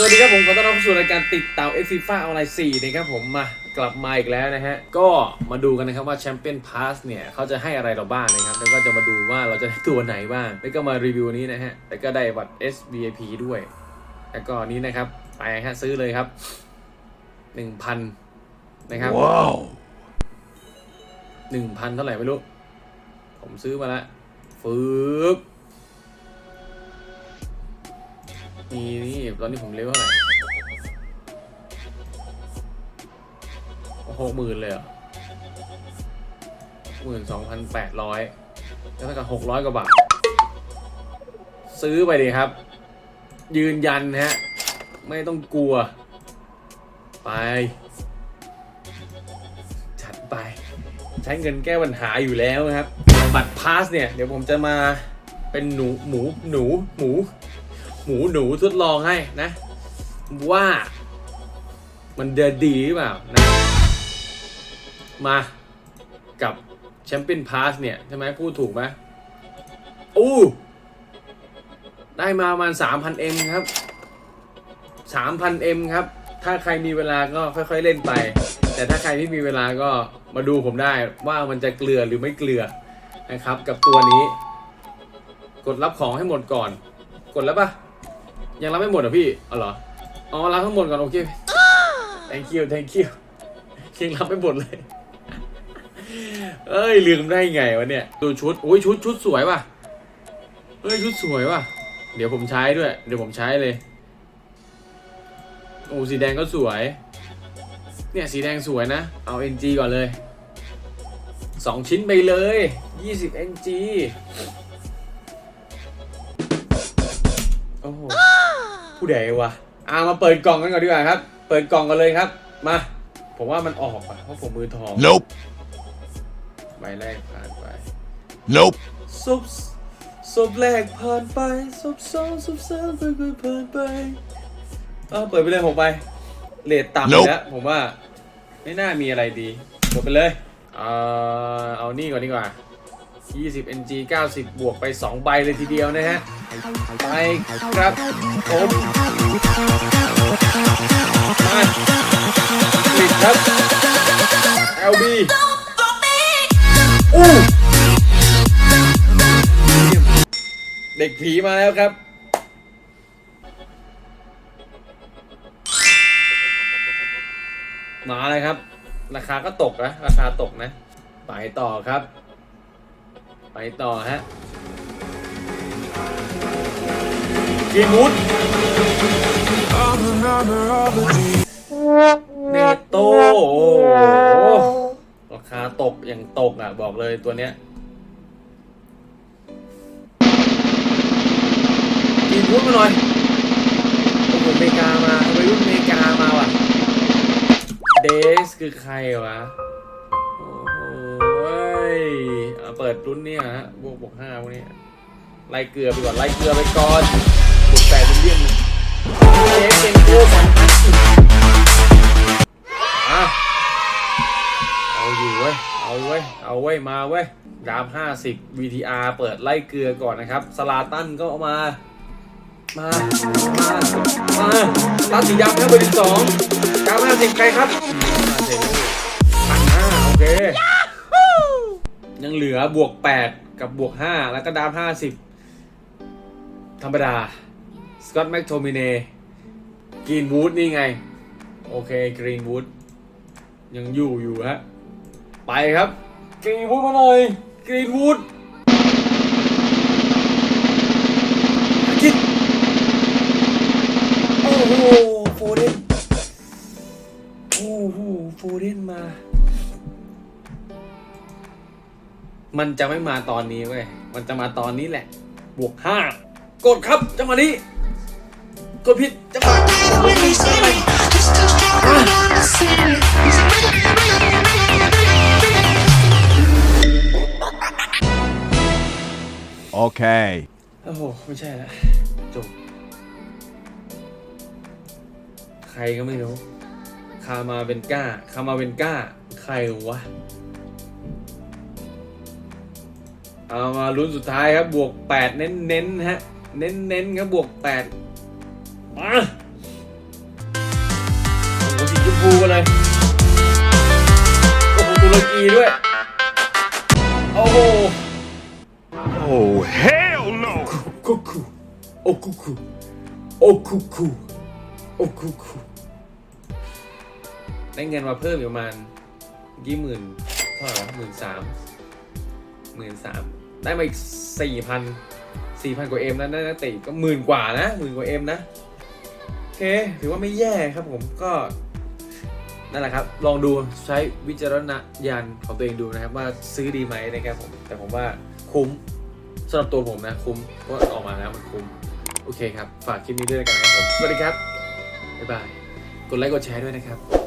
สวัสดีครับผมขอต้อนรับเข้าสู่รายการติดเต่าเอฟีฟ้าออนไลน์4นะครับผมมากลับมาอีกแล้วนะฮะ ก็มาดูกันนะครับว่าแชมเปี้ยนพาสเนี่ยเขาจะให้อะไรเราบ้างนะครับ แล้วก็จะมาดูว่าเราจะได้ตัวไหนบ้าง แล้วก็มารีวิวนี้นะฮะ แล้วก็ได้บัตร SVIP ด้วย แล้วก็นี้นะครับไปฮะซื้อเลยครับ 1,000 นะครับ Wow. หนึ่งพันเท่าไหร่ไม่รู้ ผมซื้อมาแล้วฟืบ นี่นี่ตอนนี้ผมเลเวลเท่าไหร่หกหมื่นเลยเหรอหมื่นสองพันแปดร้อยแล้วเท่ากับหกร้อยกว่าบาท ซื้อไปดีครับ ยืนยันฮะ ไม่ต้องกลัว ไป จัดไป ใช้เงินแก้ปัญหาอยู่แล้วนะครับ บัตรพาสเนี่ย เดี๋ยวผมจะมาเป็นหนูหมูหนูหมู หมูหนูทดลองให้นะ ว่ามันเดินดีหรือเปล่านะมากับแชมเปี้ยนพาสเนี่ยใช่ไหมพูดถูกไหมอู้ได้มาประมาณ 3,000M ครับ 3,000M ครับ ถ้าใครมีเวลาก็ค่อยๆเล่นไป แต่ถ้าใครไม่มีเวลาก็มาดูผมได้ว่ามันจะเกลือหรือไม่เกลือนะครับ กับตัวนี้ กดรับของให้หมดก่อน กดแล้วปะ ยังรับไม่หมดเหรอพี่อ๋อเหรออ๋อรับทั้งหมดก่อนโอเค thank you thank you ยังรับไม่หมดเลย เอ้ยลืมได้ไงวะเนี่ยดูชุดอุ้ยชุดชุดสวยว่ะเอ้ยชุดสวยว่ะ เดี๋ยวผมใช้ด้วย เดี๋ยวผมใช้เลยโอ้สีแดงก็สวย เนี่ยสีแดงสวยนะ เอา NG ก่อนเลย 2 ชิ้นไปเลย 20 NG โอ้โห ผู้ใดวะอ่ามาเปิดกล่องกันก่อนดีกว่าครับ เปิดกล่องกันเลยครับ มา ผมว่ามันออกอะเพราะผมมือทอง Nope. ใบแรกผ่านไป Nope. ซุบซุบแรกผ่านไปซุบสองซุบสามไปไปผ่านไปเออเปิดไปเลยผมไปเลทต่ำอีกแล้วผมว่า ไม่น่ามีอะไรดีกดไปเลยเออเอานี่ก่อนดีกว่า 20 NG 90 บวกไป 2 ใบเลยทีเดียวนะฮะ ไปครับผมมาปิดครับ LB อู้เด็กผีมาแล้วครับมาเลยครับ ราคาก็ตกนะ ราคาตกนะ ไปต่อครับ ไปต่อฮะกีมูดเนโตโอ้โหราคาตกอย่างตกอะ บอกเลยตัวเนี้ยกีมูดมาหน่อยโอ้โหอเมริกามาวัยรุ่นอเมริกามาว่ะ เดสคือใครวะโอ้โหเว้ย เอาเปิดรุ่นเนี่ยฮะบวกบวกห้าพวกนี้ไล่เกลือไปก่อนไล่เกลือไปก่อนบวกแปดเป็นเลี่ยนเจ๊เป็นโก้สองพันอะเอาอยู่เว้ยเอาเว้ยเอาเว้ยมาเว้ยดามห้าสิบ VTR เปิดไล่เกลือก่อนนะครับสลาตันก็เอามามา มา มาตาสีดำครับเบอร์ที่สองดามห้าสิบใครครับมาเซลูพันห้าโอเค ยังเหลือบวก 8 กับบวก 5 แล้วก็ดาม 50 ธรรมดา สกอตแม็กโทมิเนกรีนวูดนี่ไง โอเคกรีนวูดยังอยู่อยู่ฮะ ไปครับกรีนวูดมาหน่อยกรีนวูดคิด มันจะไม่มาตอนนี้เว้ย มันจะมาตอนนี้แหละ บวกห้ากดครับจังหวะนี้ กดผิดจังหวะ Okay. โอ้โห ไม่ใช่ละจบ ใครก็ไม่รู้ คามาเป็นก้า คามาเป็นก้า ใครวะ เอามาลุ้นสุดท้ายครับบวกแปดเน้นเน้นฮะ เน้นเน้นครับบวกแปดมาโอ้โหสีชมพูกันเลย โอ้โหตุรกีด้วย โอ้โห โอ้ hell no คุกูโอ้คุกูโอ้คุกูโอ้คุกูได้เงินมาเพิ่มอยู่ประมาณกี่หมื่นเท่าไหร่หมื่นสามหมื่นสาม ได้มาอีกสี่พันสี่พันกว่าเอ็มแล้วนะติก็หมื่นกว่านะหมื่นกว่าเอ็มนะโอเค ถือว่าไม่แย่ครับผมก็นั่นแหละครับ ลองดูใช้วิจารณญาณของตัวเองดูนะครับ ว่าซื้อดีไหมนะครับผม แต่ผมว่าคุ้มสำหรับตัวผมนะ คุ้มว่าออกมาแล้วมันคุ้ม โอเคครับ ฝากคลิปนี้ด้วยกันนะครับผม สวัสดีครับ บ๊ายบาย กดไลค์กดแชร์ด้วยนะครับ